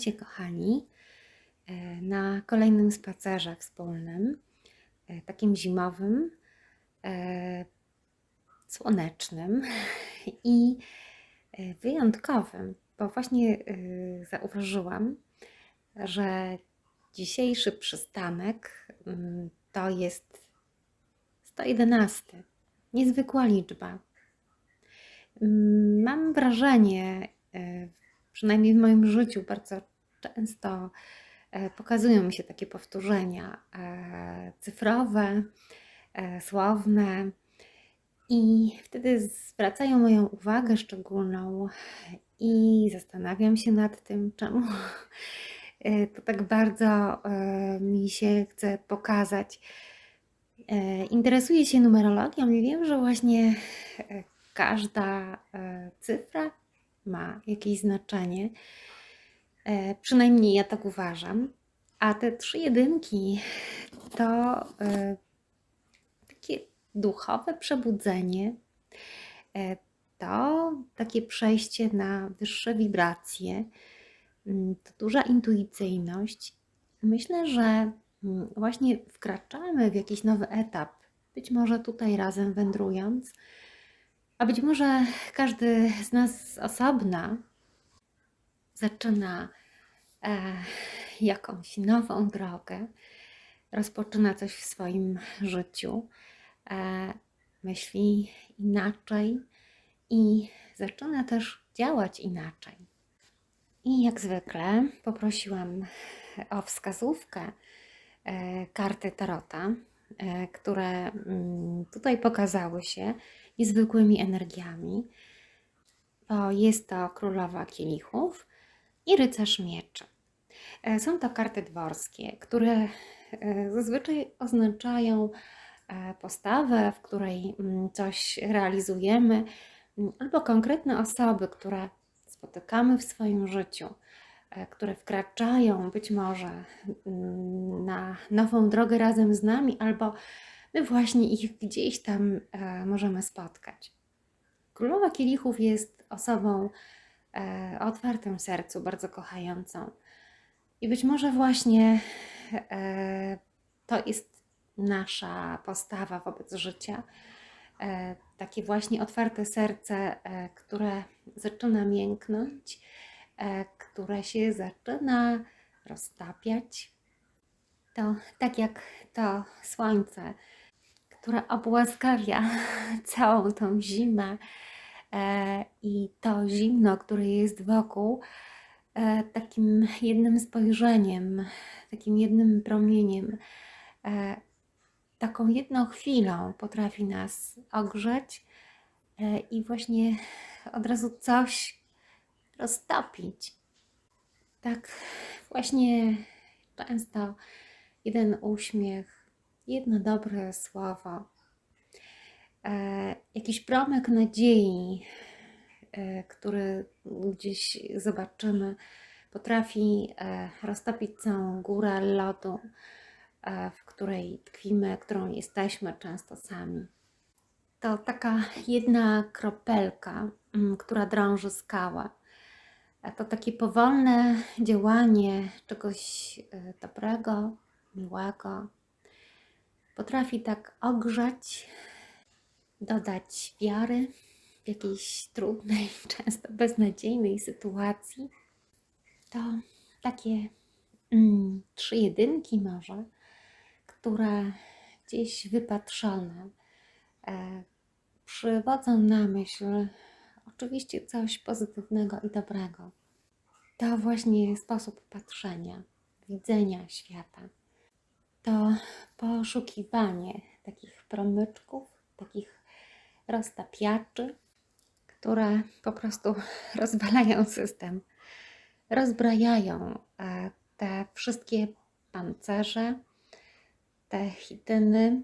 Witajcie, kochani, e, na kolejnym spacerze wspólnym, e, takim zimowym, e, słonecznym i wyjątkowym, bo właśnie zauważyłam, że dzisiejszy przystanek mm, to jest 111. Niezwykła liczba. Mm, mam wrażenie, przynajmniej w moim życiu bardzo często e, pokazują mi się takie powtórzenia e, cyfrowe, e, słowne. I wtedy zwracają moją uwagę szczególną i zastanawiam się nad tym, czemu to tak bardzo mi się chce pokazać. Interesuję się numerologią i wiem, że właśnie każda cyfra ma jakieś znaczenie. E, przynajmniej ja tak uważam. A te trzy jedynki to e, takie duchowe przebudzenie, e, to takie przejście na wyższe wibracje, mm, to duża intuicyjność. Myślę, że mm, właśnie wkraczamy w jakiś nowy etap, być może tutaj razem wędrując, a być może każdy z nas osobna zaczyna e, jakąś nową drogę, rozpoczyna coś w swoim życiu, e, myśli inaczej i zaczyna też działać inaczej. I jak zwykle poprosiłam o wskazówkę e, karty Tarota, e, które mm, tutaj pokazały się niezwykłymi energiami, bo jest to Królowa Kielichów i Rycerz Mieczy. E, są to karty dworskie, które e, zazwyczaj oznaczają e, postawę, w której mm, coś realizujemy, mm, albo konkretne osoby, które spotykamy w swoim życiu, które wkraczają być może mm, na nową drogę razem z nami, albo my właśnie ich gdzieś tam możemy spotkać. Królowa Kielichów jest osobą o otwartym sercu, bardzo kochającą. I być może właśnie e, to jest nasza postawa wobec życia. Takie właśnie otwarte serce, które zaczyna mięknąć, które się zaczyna roztapiać. To tak jak to słońce która obłaskawia całą tą zimę e, i to zimno, które jest wokół, e, takim jednym spojrzeniem, takim jednym promieniem, e, taką jedną chwilą potrafi nas ogrzeć i właśnie od razu coś roztopić. Tak właśnie często jeden uśmiech jedno dobre słowo, e, jakiś promyk nadziei, e, który gdzieś zobaczymy, potrafi e, roztopić całą górę lodu, e, w której tkwimy, którą jesteśmy często sami. To taka jedna kropelka, mm, która drąży skałę. E, to takie powolne działanie czegoś e, dobrego, miłego, potrafi tak ogrzać, dodać wiary w jakiejś trudnej, często beznadziejnej sytuacji. To takie mm, trzy jedynki może, które gdzieś wypatrzone e, przywodzą na myśl oczywiście coś pozytywnego i dobrego. To właśnie sposób patrzenia, widzenia świata to poszukiwanie takich promyczków, takich roztapiaczy, które po prostu rozwalają system, rozbrajają e, te wszystkie pancerze, te hityny,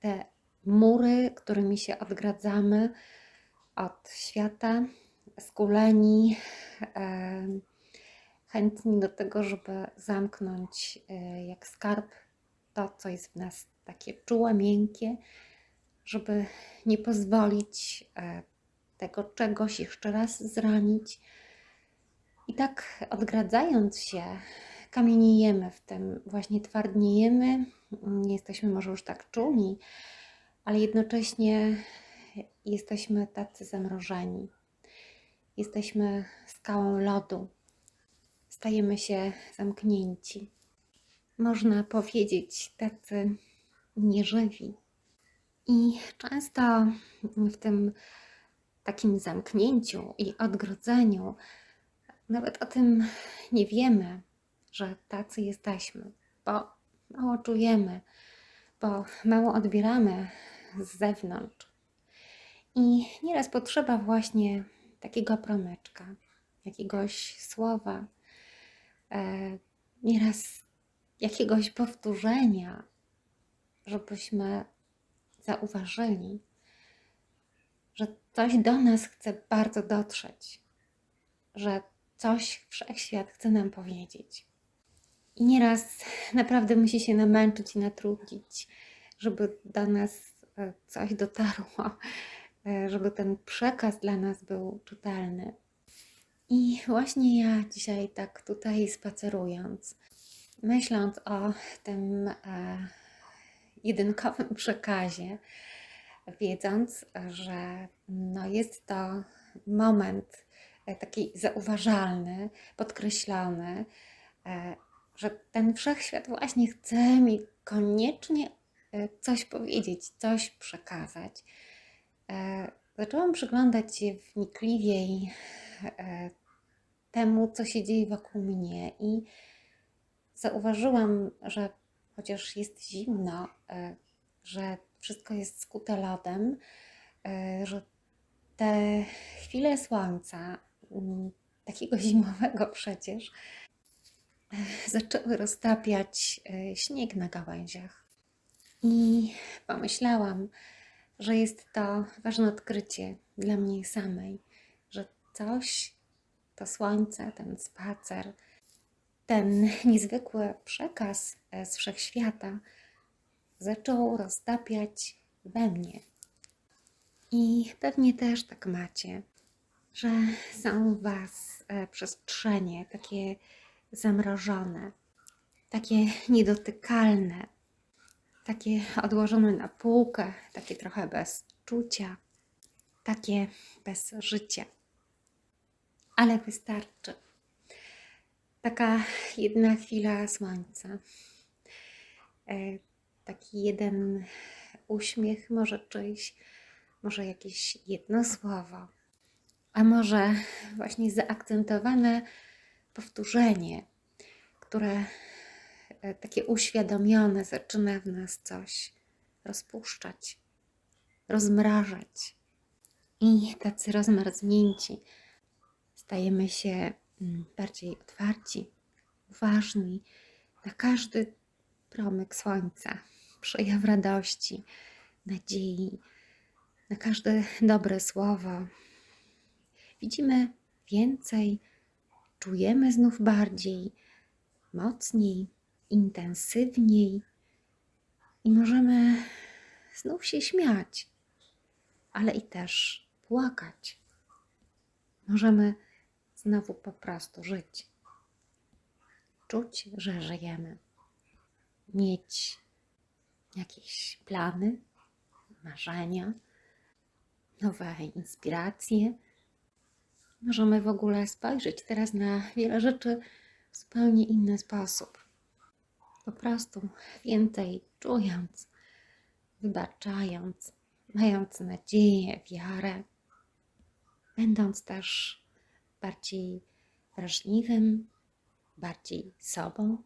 te mury, którymi się odgradzamy od świata, skuleni, e, chętni do tego, żeby zamknąć e, jak skarb to, co jest w nas takie czułe, miękkie, żeby nie pozwolić e, tego czegoś jeszcze raz zranić. I tak odgradzając się, kamieniejemy w tym, właśnie twardniejemy, nie jesteśmy może już tak czuli, ale jednocześnie jesteśmy tacy zamrożeni. Jesteśmy skałą lodu. Stajemy się zamknięci. Można powiedzieć, tacy nieżywi. I często w tym takim zamknięciu i odgrodzeniu nawet o tym nie wiemy, że tacy jesteśmy, bo mało czujemy, bo mało odbieramy z zewnątrz. I nieraz potrzeba właśnie takiego promyczka, jakiegoś słowa, e, nieraz jakiegoś powtórzenia, żebyśmy zauważyli, że coś do nas chce bardzo dotrzeć, że coś wszechświat chce nam powiedzieć. I nieraz naprawdę musi się namęczyć i natrudzić, żeby do nas e, coś dotarło, e, żeby ten przekaz dla nas był czytelny. I właśnie ja dzisiaj tak tutaj spacerując, myśląc o tym e, jedynkowym przekazie, wiedząc, że no jest to moment taki zauważalny, podkreślony, że ten wszechświat właśnie chce mi koniecznie e, coś powiedzieć, coś przekazać. E, zaczęłam przyglądać się wnikliwiej e, temu, co się dzieje wokół mnie, i zauważyłam, że chociaż jest zimno, że wszystko jest skute lodem, że te chwile słońca, mm, takiego zimowego przecież, zaczęły roztapiać e, śnieg na gałęziach. I pomyślałam, że jest to ważne odkrycie dla mnie samej, że coś, to słońce, ten spacer, ten niezwykły przekaz e, z wszechświata zaczął roztapiać we mnie. I pewnie też tak macie, że są w Was e, przestrzenie takie zamrożone, takie niedotykalne, takie odłożone na półkę, takie trochę bez czucia, takie bez życia. Ale wystarczy. Taka jedna chwila słońca, e, taki jeden uśmiech, może czyjś, może jakieś jedno słowo, a może właśnie zaakcentowane powtórzenie, które e, takie uświadomione zaczyna w nas coś rozpuszczać, rozmrażać. I tacy rozmarznięci stajemy się bardziej otwarci, uważni na każdy promyk słońca, przejaw radości, nadziei, na każde dobre słowo. Widzimy więcej czujemy znów bardziej, mocniej, intensywniej i możemy znów się śmiać, ale i też płakać. Możemy znowu po prostu żyć. Czuć, że żyjemy. Mieć jakieś plany, marzenia, nowe inspiracje możemy w ogóle spojrzeć teraz na wiele rzeczy w zupełnie inny sposób. Po prostu więcej czując, wybaczając, mając nadzieję, wiarę, będąc też bardziej wrażliwym, bardziej sobą,